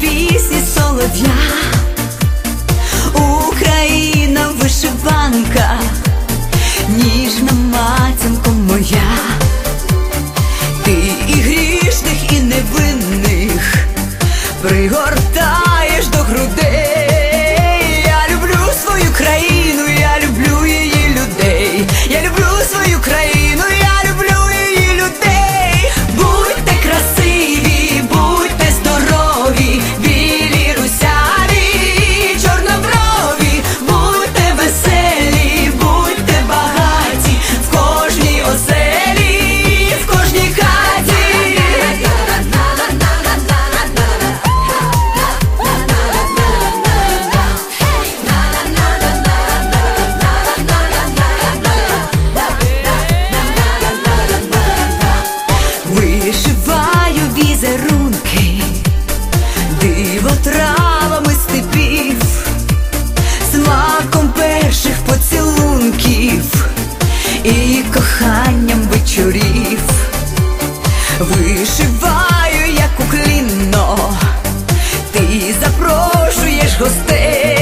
пісні солов'я, Україна вишиванка, ніжна матінко моя, ти і грішних, і невинних пригод. вишиваю як уклінно, ти запрошуєш гостей.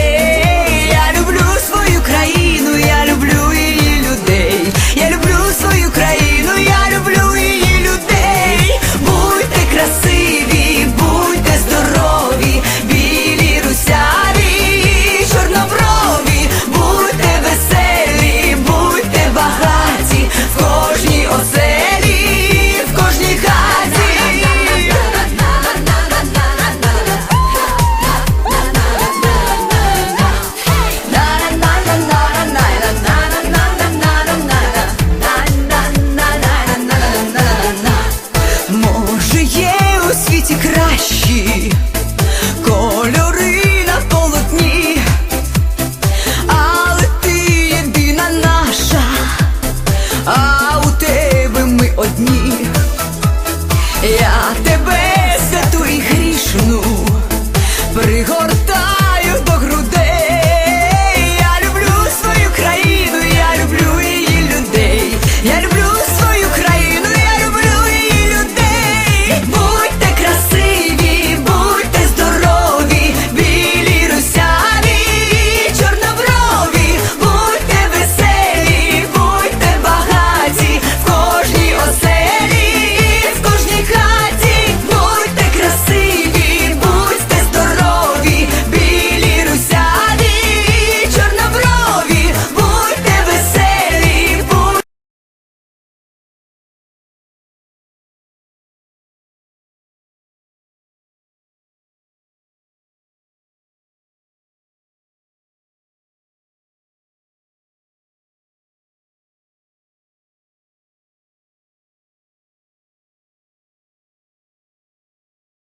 як ти